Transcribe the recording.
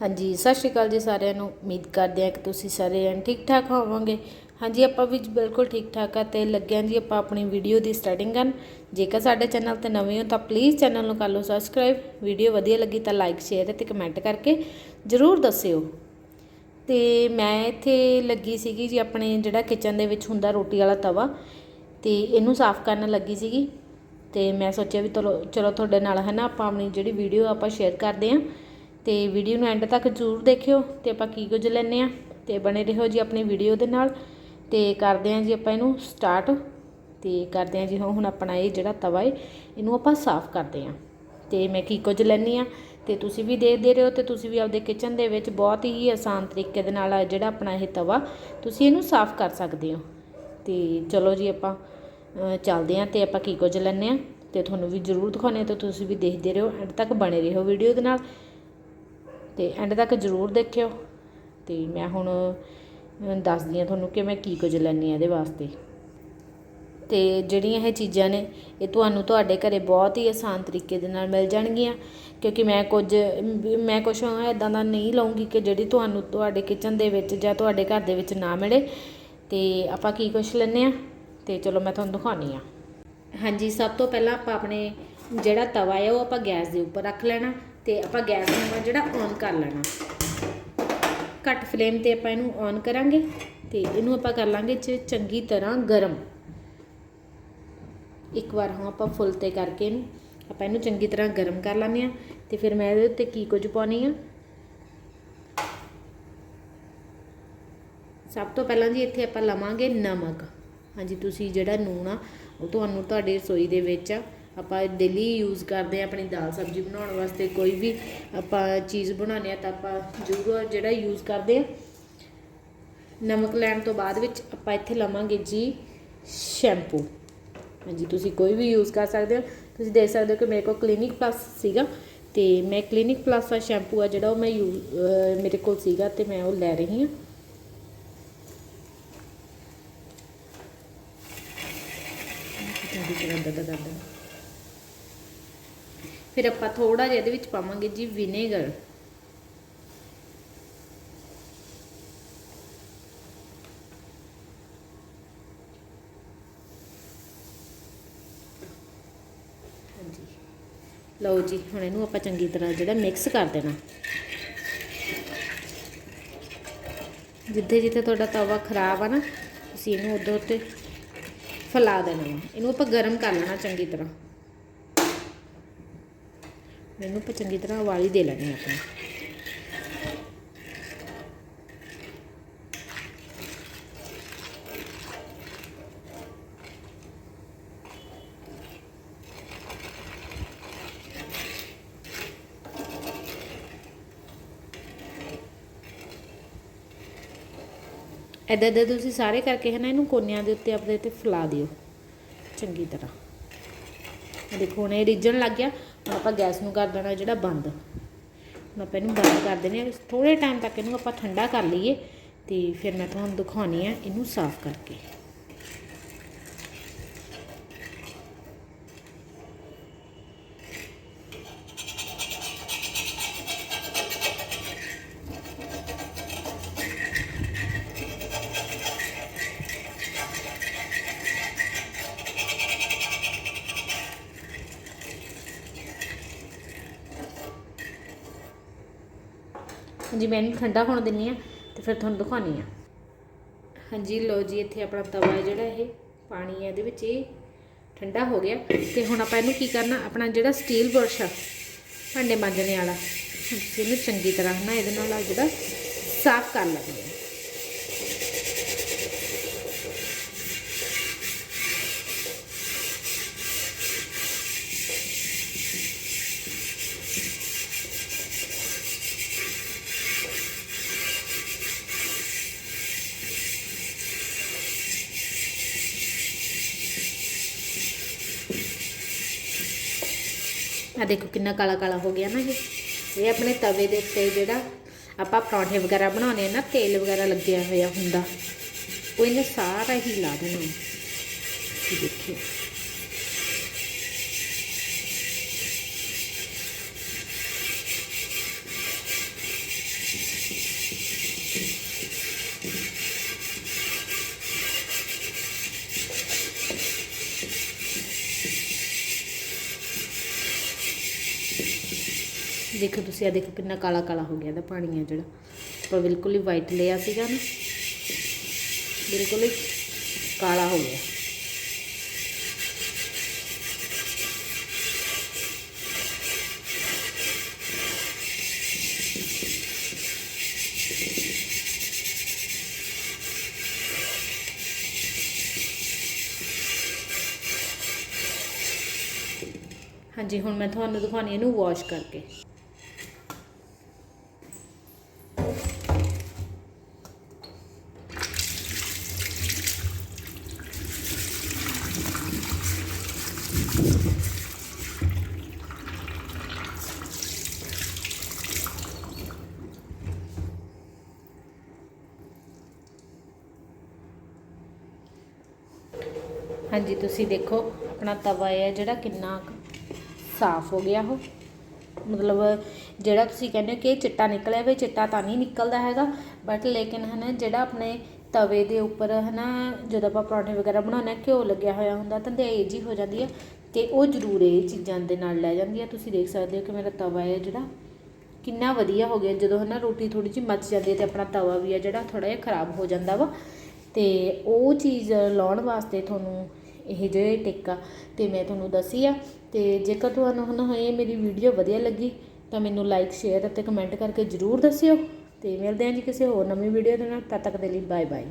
ਹਾਂਜੀ, ਸਤਿ ਸ਼੍ਰੀ ਅਕਾਲ ਜੀ ਸਾਰਿਆਂ ਨੂੰ। ਉਮੀਦ ਕਰਦੇ ਹਾਂ ਕਿ ਤੁਸੀਂ ਸਾਰੇ ਜਣ ਠੀਕ ਠਾਕ ਹੋਵੋਗੇ। ਹਾਂਜੀ, ਆਪਾਂ ਵੀ ਬਿਲਕੁਲ ਠੀਕ ਠਾਕ ਆ ਤੇ ਲੱਗਿਆ ਜੀ ਆਪਾਂ ਆਪਣੀ ਵੀਡੀਓ ਦੀ ਸਟਾਰਟਿੰਗ ਕਰਨ। ਜੇਕਰ ਸਾਡੇ ਚੈਨਲ ਤੇ ਨਵੇਂ ਹੋ ਤਾਂ ਪਲੀਜ਼ ਚੈਨਲ ਨੂੰ ਕਰ ਲਓ ਸਬਸਕ੍ਰਾਈਬ ਵੀਡੀਓ ਵਧੀਆ ਲੱਗੀ ਤਾਂ ਲਾਈਕ ਸ਼ੇਅਰ ਤੇ ਕਮੈਂਟ ਕਰਕੇ ਜਰੂਰ ਦੱਸਿਓ। ਤੇ ਮੈਂ ਇੱਥੇ ਲੱਗੀ ਸੀਗੀ ਜੀ ਆਪਣੇ ਜਿਹੜਾ ਕਿਚਨ ਦੇ ਵਿੱਚ ਹੁੰਦਾ ਰੋਟੀ ਵਾਲਾ ਤਵਾ ਤੇ ਇਹਨੂੰ ਸਾਫ਼ ਕਰਨ ਲੱਗੀ ਸੀਗੀ। ਤੇ ਮੈਂ ਸੋਚਿਆ ਵੀ ਚਲੋ ਚਲੋ ਤੁਹਾਡੇ ਨਾਲ ਹੈ ਨਾ ਆਪਾਂ ਆਪਣੀ ਜਿਹੜੀ ਵੀਡੀਓ ਆਪਾਂ ਸ਼ੇਅਰ ਕਰਦੇ ਆਂ ਤੇ ਵੀਡੀਓ ਨੂੰ ਐਂਡ ਤੱਕ ਜ਼ਰੂਰ ਦੇਖਿਓ ਤੇ ਆਪਾਂ ਕੀ ਕੁਝ ਲੈਣੇ ਆ ਤੇ ਬਣੇ ਰਹੋ ਜੀ ਆਪਣੀ ਵੀਡੀਓ ਦੇ ਨਾਲ। ਤੇ ਕਰਦੇ ਆਂ ਜੀ ਆਪਾਂ ਇਹਨੂੰ ਸਟਾਰਟ ਤੇ ਕਰਦੇ ਆਂ ਜੀ ਹੁਣ ਆਪਣਾ ਇਹ ਜਿਹੜਾ ਤਵਾ ਹੈ ਇਹਨੂੰ ਆਪਾਂ ਸਾਫ਼ ਕਰਦੇ ਆਂ ਤੇ ਮੈਂ ਕੀ ਕੁਝ ਲੈਣੀ ਆ ਤੇ ਤੁਸੀਂ ਵੀ ਦੇਖਦੇ ਰਹੋ ਤੇ ਤੁਸੀਂ ਵੀ ਆਪਦੇ ਕਿਚਨ ਦੇ ਵਿੱਚ ਬਹੁਤ ਹੀ ਆਸਾਨ ਤਰੀਕੇ ਦੇ ਨਾਲ ਜਿਹੜਾ ਆਪਣਾ ਇਹ ਤਵਾ, ਤੁਸੀਂ ਇਹਨੂੰ ਸਾਫ਼ ਕਰ ਸਕਦੇ ਹੋ। ਤੇ ਚਲੋ ਜੀ ਆਪਾਂ ਚੱਲਦੇ ਆਂ ਤੇ ਆਪਾਂ ਕੀ ਕੁਝ ਲੈਣੇ ਆ ਤੇ ਤੁਹਾਨੂੰ ਵੀ ਜ਼ਰੂਰ ਦਿਖਾਉਣੇ ਤੇ ਤੁਸੀਂ ਵੀ ਦੇਖਦੇ ਰਹੋ ਐਂਡ ਤੱਕ ਬਣੇ ਰਹੋ ਵੀਡੀਓ ਦੇ ਨਾਲ। ਅਤੇ ਐਂਡ ਤੱਕ ਜ਼ਰੂਰ ਦੇਖਿਓ। ਅਤੇ ਮੈਂ ਹੁਣ ਦੱਸਦੀ ਹਾਂ ਤੁਹਾਨੂੰ ਕਿ ਮੈਂ ਕੀ ਕੁਝ ਲੈਂਦੀ ਹਾਂ ਇਹਦੇ ਵਾਸਤੇ। ਅਤੇ ਜਿਹੜੀਆਂ ਇਹ ਚੀਜ਼ਾਂ ਨੇ, ਇਹ ਤੁਹਾਨੂੰ ਤੁਹਾਡੇ ਘਰੇ ਬਹੁਤ ਹੀ ਆਸਾਨ ਤਰੀਕੇ ਦੇ ਨਾਲ ਮਿਲ ਜਾਣਗੀਆਂ। ਕਿਉਂਕਿ ਮੈਂ ਕੁਝ ਮੈਂ ਕੁਝ ਇਦਾਂ ਦਾ ਨਹੀਂ ਲਵਾਂਗੀ ਕਿ ਜਿਹੜੀ ਤੁਹਾਨੂੰ ਤੁਹਾਡੇ ਕਿਚਨ ਦੇ ਵਿੱਚ ਜਾਂ ਤੁਹਾਡੇ ਘਰ ਦੇ ਵਿੱਚ ਨਾ ਮਿਲੇ। ਤੇ ਆਪਾਂ ਕੀ ਕੁਝ ਲੈਣੇ ਆ ਤੇ ਚਲੋ ਮੈਂ ਤੁਹਾਨੂੰ ਦਿਖਾਉਣੀ ਆ ਹਾਂਜੀ, ਸਭ ਤੋਂ ਪਹਿਲਾਂ ਆਪਾਂ ਆਪਣੇ ਜਿਹੜਾ ਤਵਾ ਹੈ ਉਹ ਆਪਾਂ ਗੈਸ ਦੇ ਉੱਪਰ ਰੱਖ ਲੈਣਾ। ਤੇ ਆਪਾਂ ਗੈਸ ਨੂੰ ਜਿਹੜਾ ਔਨ ਕਰ ਲੈਣਾ। ਘੱਟ ਫਲੇਮ ਤੇ ਆਪਾਂ ਇਹਨੂੰ ਔਨ ਕਰਾਂਗੇ ਤੇ ਇਹਨੂੰ ਆਪਾਂ ਕਰ ਲਾਂਗੇ ਚੰਗੀ ਤਰ੍ਹਾਂ ਗਰਮ। ਇੱਕ ਵਾਰ ਹੁਣ ਆਪਾਂ ਫੁੱਲ ਤੇ ਕਰਕੇ ਇਹਨੂੰ, ਆਪਾਂ ਇਹਨੂੰ ਚੰਗੀ ਤਰ੍ਹਾਂ ਗਰਮ ਕਰ ਲੈਂਦੇ ਆ ਤੇ ਫਿਰ ਮੈਂ ਇਹਦੇ ਉੱਤੇ ਕੀ ਕੁਝ ਪਾਉਣੀ ਆ? ਸਭ ਤੋਂ ਪਹਿਲਾਂ ਜੀ ਇੱਥੇ ਆਪਾਂ ਲਵਾਂਗੇ ਨਮਕ। ਹਾਂਜੀ, ਤੁਸੀਂ ਜਿਹੜਾ ਨੂਣ ਆ, ਉਹ ਤੁਹਾਨੂੰ ਤੁਹਾਡੀ ਰਸੋਈ ਦੇ ਵਿੱਚ ਆ ਆਪਾਂ ਡੇਲੀ ਯੂਜ਼ ਕਰਦੇ ਆ ਆਪਣੀ ਦਾਲ ਸਬਜ਼ੀ ਬਣਾਉਣ ਵਾਸਤੇ, ਕੋਈ ਵੀ ਆਪਾਂ ਚੀਜ਼ ਬਣਾਉਂਦੇ ਆ ਤਾਂ ਆਪਾਂ ਜ਼ਰੂਰ ਜਿਹੜਾ ਯੂਜ਼ ਕਰਦੇ ਆ ਨਮਕ ਲੈਣ ਤੋਂ ਬਾਅਦ ਵਿੱਚ ਆਪਾਂ ਇੱਥੇ ਲਵਾਂਗੇ ਜੀ ਸ਼ੈਂਪੂ ਹਾਂਜੀ, ਤੁਸੀਂ ਕੋਈ ਵੀ ਯੂਜ਼ ਕਰ ਸਕਦੇ ਹੋ। ਤੁਸੀਂ ਦੇਖ ਸਕਦੇ ਹੋ ਕਿ ਮੇਰੇ ਕੋਲ ਕਲੀਨਿਕ ਪਲੱਸ ਸੀਗਾ ਤੇ ਮੈਂ ਕਲੀਨਿਕ ਪਲੱਸ ਦਾ ਸ਼ੈਂਪੂ ਆ ਜਿਹੜਾ ਉਹ ਮੈਂ ਯੂਜ਼ ਮੇਰੇ ਕੋਲ ਸੀਗਾ ਤੇ ਮੈਂ ਉਹ ਲੈ ਰਹੀ ਹਾਂ। ਫਿਰ ਆਪਾਂ ਥੋੜਾ ਜਿਹਾ ਇਹਦੇ ਵਿੱਚ ਪਾਵਾਂਗੇ ਜੀ ਵਿਨੇਗਰ। ਹਾਂਜੀ। ਲਓ ਜੀ, ਹੁਣ ਇਹਨੂੰ ਆਪਾਂ ਚੰਗੀ ਤਰ੍ਹਾਂ ਜਿਹੜਾ ਮਿਕਸ ਕਰ ਦੇਣਾ। ਜਿੱਥੇ ਜਿੱਥੇ ਤੁਹਾਡਾ ਤਵਾ ਖਰਾਬ ਆ ਨਾ, ਤੁਸੀਂ ਇਹਨੂੰ ਉਧਰ ਉੱਤੇ ਫੈਲਾ ਦੇਣਾ ਵਾ। ਇਹਨੂੰ ਆਪਾਂ ਗਰਮ ਕਰ ਲੈਣਾ ਚੰਗੀ ਤਰ੍ਹਾਂ। ਮੈਨੂੰ ਆਪਾਂ ਚੰਗੀ ਤਰ੍ਹਾਂ ਵਾਲੀ ਦੇ ਲੈਣੀ ਆਪਾਂ। ਇੱਦਾਂ ਇੱਦਾਂ ਤੁਸੀਂ ਸਾਰੇ ਕਰਕੇ ਹੈ ਨਾ ਇਹਨੂੰ ਕੋਨਿਆਂ ਦੇ ਉੱਤੇ ਆਪਣੇ ਤੇ ਫੈਲਾ ਦਿਓ, ਚੰਗੀ ਤਰ੍ਹਾਂ। ਦੇਖੋ, ਹੁਣ ਇਹ ਰਿੱਝਣ ਲੱਗ ਗਿਆ। ਹੁਣ ਆਪਾਂ ਗੈਸ ਨੂੰ ਕਰ ਦੇਣਾ ਜਿਹੜਾ ਬੰਦ। ਹੁਣ ਆਪਾਂ ਇਹਨੂੰ ਬੰਦ ਕਰ ਦਿੰਦੇ ਹਾਂ। ਥੋੜੇ ਟਾਈਮ ਤੱਕ ਇਹਨੂੰ ਆਪਾਂ ਠੰਡਾ ਕਰ ਲਈਏ ਤੇ ਫਿਰ ਮੈਂ ਤੁਹਾਨੂੰ ਦਿਖਾਉਣੀ ਆ ਇਹਨੂੰ ਸਾਫ਼ ਕਰਕੇ। ਹਾਂਜੀ, ਮੈਂ ਇਹਨੂੰ ਠੰਡਾ ਹੋਣ ਦਿੰਨੀ ਆ ਤੇ ਫਿਰ ਤੁਹਾਨੂੰ ਦਿਖਾਉਣੀ ਆ। ਹਾਂਜੀ, ਲਓ ਜੀ, ਇੱਥੇ ਆਪਣਾ ਤਵਾ ਜਿਹੜਾ ਇਹ, ਪਾਣੀ ਹੈ ਇਹਦੇ ਵਿੱਚ ਇਹ ਠੰਡਾ ਹੋ ਗਿਆ। ਤੇ ਹੁਣ ਆਪਾਂ ਇਹਨੂੰ ਕੀ ਕਰਨਾ, ਆਪਣਾ ਜਿਹੜਾ ਸਟੀਲ ਬੁਰਸ਼ ਆ, ਭਾਂਡੇ ਮਾਂਜਣੇ ਵਾਲਾ, ਇਹਨੂੰ ਚੰਗੀ ਤਰ੍ਹਾਂ ਨਾ ਇਹਦੇ ਨਾਲ ਜਿਹੜਾ ਸਾਫ਼ ਕਰ ਲੈਂਦੇ ਹਾਂ ਆ ਦੇਖੋ ਕਿੰਨਾ ਕਾਲਾ ਕਾਲਾ ਹੋ ਗਿਆ ਨਾ ਇਹ। ਇਹ ਆਪਣੇ ਤਵੇ ਦੇ ਉੱਤੇ ਜਿਹੜਾ ਆਪਾਂ ਪਰੌਂਠੇ ਵਗੈਰਾ ਬਣਾਉਣੇ ਆ ਨਾ, ਤੇਲ ਵਗੈਰਾ ਲੱਗਿਆ ਹੋਇਆ ਹੁੰਦਾ, ਉਹ ਇਹਨੇ ਸਾਰਾ ਹੀ ਲਾ ਦੇਣਾ। ਦੇਖਿਓ। ਦੇਖੋ ਤੁਸੀਂ ਆ ਦੇਖੋ ਕਿੰਨਾ ਕਾਲਾ ਕਾਲਾ ਹੋ ਗਿਆ ਇਹਦਾ ਪਾਣੀ ਆ ਜਿਹੜਾ। ਪਰ ਬਿਲਕੁਲ ਹੀ ਵਾਈਟ ਲਿਆ ਸੀਗਾ ਨਾ। ਬਿਲਕੁਲ ਹੀ ਕਾਲਾ ਹੋ ਗਿਆ। ਹਾਂਜੀ, ਹੁਣ ਮੈਂ ਤੁਹਾਨੂੰ ਦਿਖਾਉਣੀ ਇਹਨੂੰ ਵਾਸ਼ ਕਰਕੇ। ਹਾਂਜੀ, ਤੁਸੀਂ ਦੇਖੋ, ਆਪਣਾ ਤਵਾ ਹੈ ਜਿਹੜਾ ਕਿੰਨਾ ਸਾਫ਼ ਹੋ ਗਿਆ ਉਹ। ਮਤਲਬ ਜਿਹੜਾ ਤੁਸੀਂ ਕਹਿੰਦੇ ਹੋ ਕਿ ਚਿੱਟਾ ਨਿਕਲਿਆ ਵੇ ਚਿੱਟਾ ਤਾਂ ਨਹੀਂ ਨਿਕਲਦਾ ਹੈਗਾ ਬਟ ਲੇਕਿਨ ਹੈ ਨਾ ਜਿਹੜਾ ਆਪਣੇ ਤਵੇ ਦੇ ਉੱਪਰ ਹੈ ਨਾ ਜਦੋਂ ਆਪਾਂ ਪਰੌਂਠੇ ਵਗੈਰਾ ਬਣਾਉਂਦੇ ਹਾਂ, ਘਿਓ ਲੱਗਿਆ ਹੋਇਆ ਹੁੰਦਾ, ਤਾਂ ਧੰਦਿਆਈ ਜੀ ਹੋ ਜਾਂਦੀ ਹੈ ਤੇ ਉਹ ਜ਼ਰੂਰ ਇਹ ਚੀਜ਼ਾਂ ਦੇ ਨਾਲ ਲੈ ਜਾਂਦੀ ਹੈ ਤੁਸੀਂ ਦੇਖ ਸਕਦੇ ਹੋ ਕਿ ਮੇਰਾ ਤਵਾ ਹੈ ਜਿਹੜਾ ਕਿੰਨਾ ਵਧੀਆ ਹੋ ਗਿਆ। ਜਦੋਂ ਹੈ ਨਾ ਰੋਟੀ ਥੋੜੀ ਜਿਹੀ ਮੱਚ ਜਾਂਦੀ ਹੈ ਤੇ ਆਪਣਾ ਤਵਾ ਵੀ ਹੈ ਜਿਹੜਾ ਥੋੜਾ ਜਿਹਾ ਖਰਾਬ ਹੋ ਜਾਂਦਾ ਵਾ, ਤੇ ਉਹ ਚੀਜ਼ ਲਾਉਣ ਵਾਸਤੇ ਤੁਹਾਨੂੰ ਇਹ ਜਿਹੜੇ ਟਿੱਕਾ ਤੇ ਮੈਂ ਤੁਹਾਨੂੰ ਦੱਸੀ ਆ, ਤੇ ਜੇਕਰ ਤੁਹਾਨੂੰ ਹੁਣ ਇਹ ਮੇਰੀ ਵੀਡੀਓ ਵਧੀਆ ਲੱਗੀ, ਤਾਂ ਮੈਨੂੰ ਲਾਈਕ ਸ਼ੇਅਰ ਅਤੇ ਕਮੈਂਟ ਕਰਕੇ ਜਰੂਰ ਦੱਸਿਓ, ਤੇ ਮਿਲਦੇ ਹਾਂ ਜੀ ਕਿਸੇ ਹੋਰ ਨਵੀਂ ਵੀਡੀਓ ਦੇ ਨਾਲ, ਤਦ ਤੱਕ ਦੇ ਲਈ ਬਾਏ ਬਾਏ